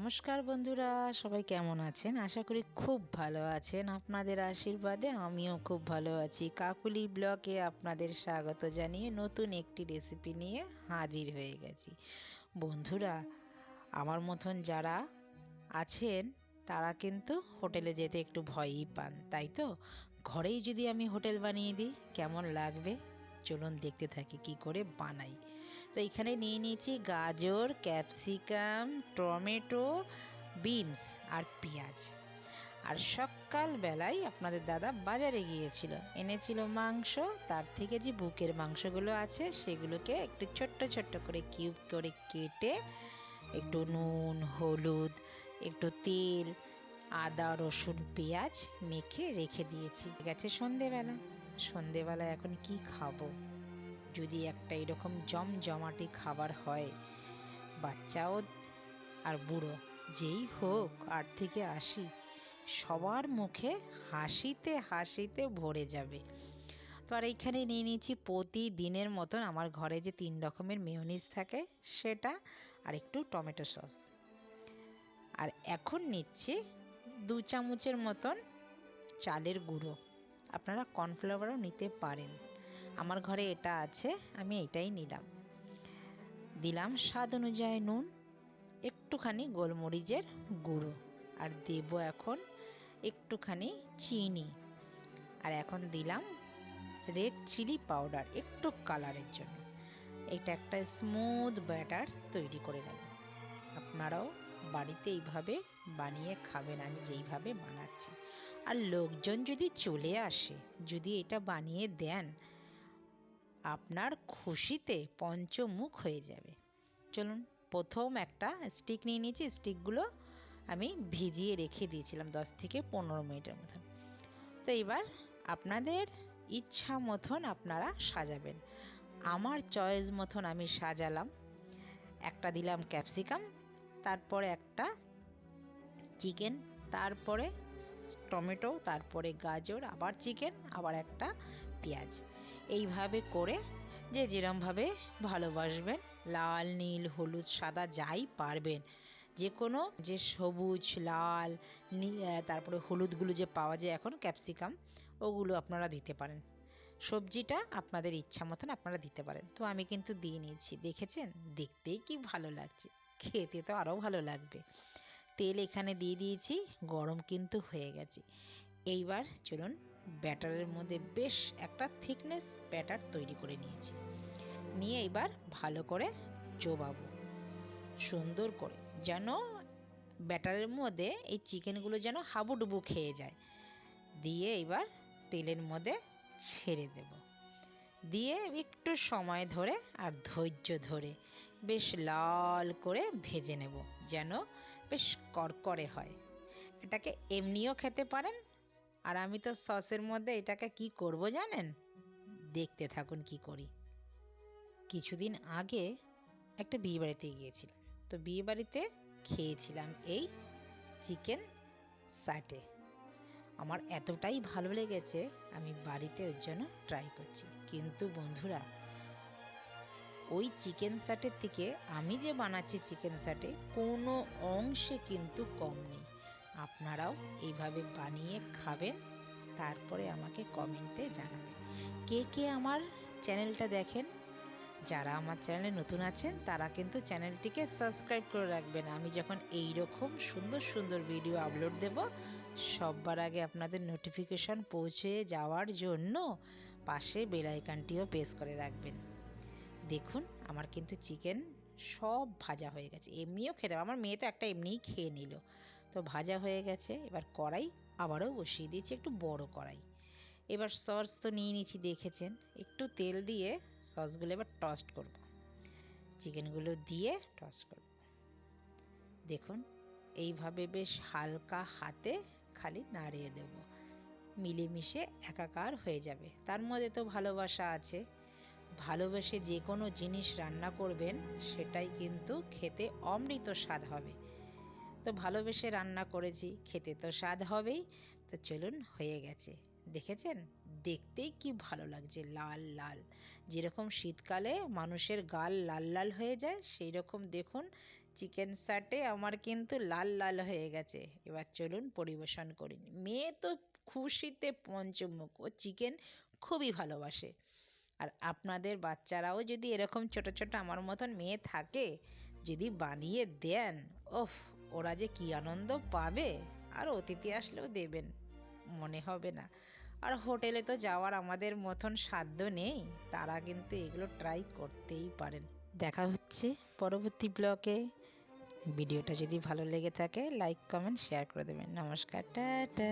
নমস্কার বন্ধুরা, সবাই কেমন আছেন? আশা করি খুব ভালো আছেন। আপনাদের আশীর্বাদে আমিও খুব ভালো আছি। কাকুলি ব্লকে আপনাদের স্বাগত জানিয়ে নতুন একটি রেসিপি নিয়ে হাজির হয়ে গেছি। বন্ধুরা, আমার মতন যারা আছেন, তারা কিন্তু হোটেলে যেতে একটু ভয়ই পান, তাই তো? ঘরেই যদি আমি হোটেল বানিয়ে দিই, কেমন লাগবে? চলুন দেখতে থাকি কি করে বানাই। তো এখানে নিয়ে নিয়েছি গাজর, ক্যাপসিকাম, টমেটো, বিনস আর পেঁয়াজ। আর সকালবেলায় আপনাদের দাদা বাজারে গিয়েছিল, এনেছিল মাংস, তার থেকে যে বুকের মাংসগুলো আছে সেগুলোকে একটু ছোট্ট ছোট্ট করে কিউব করে কেটে একটু নুন, হলুদ, একটু তেল, আদা, রসুন, পেঁয়াজ মেখে রেখে দিয়েছি। গেছে সন্ধেবেলা। সন্ধেবেলা এখন কি খাব? যদি একটা এরকম জমজমাটি খাবার হয়, বাচ্চাও আর বুড়ো, যেই হোক, আট থেকে আসি সবার মুখে হাসিতে হাসিতে ভরে যাবে। তো আর এইখানে নিয়ে নিয়েছি প্রতিদিনের মতন আমার ঘরে যে তিন রকমের মেয়নিজ থাকে, সেটা আর একটু টমেটো সস। আর এখন নিচ্ছি দু চামচের মতন চালের গুঁড়ো। আপনারা কর্নফ্লাওয়ারও নিতে পারেন। আমার ঘরে এটা আছে, আমি এটাই নিলাম। দিলাম স্বাদ অনুযায়ী নুন, একটুখানি গোলমরিচের গুঁড়ো, আর দেব এখন একটুখানি চিনি। আর এখন দিলাম রেড চিলি পাউডার, একটু কালারের জন্য। এটা একটা স্মুথ ব্যাটার তৈরি করে নেব। আপনারাও বাড়িতে এইভাবে বানিয়ে খাবেন, আমি যেইভাবে বানাচ্ছি। আর লোকজন যদি চলে আসে, যদি এটা বানিয়ে দেন আপনার খুশিতে পঞ্চমুখ হয়ে যাবে। চলুন, প্রথম একটা স্টিক নিয়ে নিয়েছি। স্টিকগুলো আমি ভিজিয়ে রেখে দিয়েছিলাম দশ থেকে পনেরো মিনিটের মতন তো এবার আপনাদের ইচ্ছা মতন আপনারা সাজাবেন। আমার চয়েস মতন আমি সাজালাম। একটা দিলাম ক্যাপসিকাম তারপরে একটা চিকেন তারপরে টমেটো তারপরে গাজর, আবার চিকেন আবার একটা পেঁয়াজ। এইভাবে করে যে যেরমভাবে ভালোবাসবেন, লাল, নীল, হলুদ, সাদা যাই পারবেন। যে কোনো যে সবুজ, লাল তারপরে হলুদগুলো যে পাওয়া যায় এখন, ক্যাপসিকাম, ওগুলো আপনারা দিতে পারেন। সবজিটা আপনাদের ইচ্ছা মতন আপনারা দিতে পারেন। তো আমি কিন্তু দিয়ে নিয়েছি। দেখেছেন? দেখতেই কি ভালো লাগছে। খেতে তো আরও ভালো লাগবে। তেল এখানে দিয়ে দিয়েছি, গরম কিন্তু হয়ে গেছে। এইবার চলুন ব্যাটারের মধ্যে বেশ একটা থিকনেস ব্যাটার তৈরি করে নিয়েছি। নিয়ে এবার ভালো করে চোবাবো সুন্দর করে যেন ব্যাটারের মধ্যে এই চিকেনগুলো যেন হাবুডুবু খেয়ে যায়। দিয়ে এবার তেলের মধ্যে ছেড়ে দেব। দিয়ে একটু সময় ধরে আর ধৈর্য ধরে বেশ লাল করে ভেজে নেব যেন বেশ করকরে হয়। এটাকে এমনিও খেতে পারেন আর আমি তো সসের মধ্যে এটাকে কি করব জানেন? দেখতে থাকুন কি করি। কিছুদিন আগে একটা বিয়ে বাড়িতে গিয়েছিলাম। তো বিয়ে বাড়িতে খেয়েছিলাম এই চিকেন সাটে। আমার এতটাই ভালো লেগেছে, আমি বাড়িতে ওর জন্য ট্রাই করছি। কিন্তু বন্ধুরা, ওই চিকেন সাটের থেকে আমি যে বানাচ্ছি চিকেন সাটে, কোনো অংশে কিন্তু কম নেই। আপনারাও এইভাবে বানিয়ে খাবেন, তারপরে আমাকে কমেন্টে জানাবেন। কে কে আমার চ্যানেলটা দেখেন? যারা আমার চ্যানেলে নতুন আছেন, তারা কিন্তু চ্যানেলটিকে সাবস্ক্রাইব করে রাখবেন। আমি যখন এই রকম সুন্দর সুন্দর ভিডিও আপলোড দেব, সববার আগে আপনাদের নোটিফিকেশন পৌঁছে যাওয়ার জন্য পাশে বেলাইকানটিও প্রেস করে রাখবেন। দেখুন, আমার কিন্তু চিকেন সব ভাজা হয়ে গেছে। এমনিও খেতে আমার মেয়ে তো একটা এমনিই খেয়ে নিল। তো ভাজা হয়ে গেছে, এবার কড়াই আবারও বসিয়ে দিয়েছি একটু বড় কড়াই। এবার সস তো নিয়ে নিয়েছি, দেখেছেন? একটু তেল দিয়ে সসগুলো এবার টস্ট করব। চিকেনগুলো দিয়ে টস্ট করব। দেখুন, এইভাবে বেশ হালকা হাতে খালি নাড়িয়ে দেব। মিলেমিশে একাকার হয়ে যাবে। তার মধ্যে তো ভালোবাসা আছে। ভালোবেসে যে কোনো জিনিস রান্না করবেন, সেটাই কিন্তু খেতে অমৃত স্বাদ হবে। ভালোবেসে রান্না করেছি, খেতে তো স্বাদ হবেই। তো চলুন হয়ে গেছে। দেখেছেন? দেখতেই কি ভালো লাগছে, লাল লাল। যেরকম শীতকালে মানুষের গাল লাল লাল হয়ে যায় সেই রকম দেখুন চিকেন সাটে আমার কিন্তু লাল লাল হয়ে গেছে। এবার চলুন পরিবেশন করিনি মেয়ে তো খুশিতে পঞ্চমুখ, ও চিকেন খুবই ভালোবাসে। আর আপনাদের বাচ্চারাও যদি এরকম ছোট ছোট আমার মতন মেয়ে থাকে, যদি বানিয়ে দেন, ওফ ওরা যে কী আনন্দ পাবে আর অতিথি আসলেও দেবেন, মনে হবে না। আর হোটেলে তো যাওয়ার আমাদের মতন সাধ্য নেই, তারা কিন্তু এগুলো ট্রাই করতেই পারেন। দেখা হচ্ছে পরবর্তী ব্লকে ভিডিওটা যদি ভালো লেগে থাকে লাইক কমেন্ট শেয়ার করে দেবেন। নমস্কার, টাটা।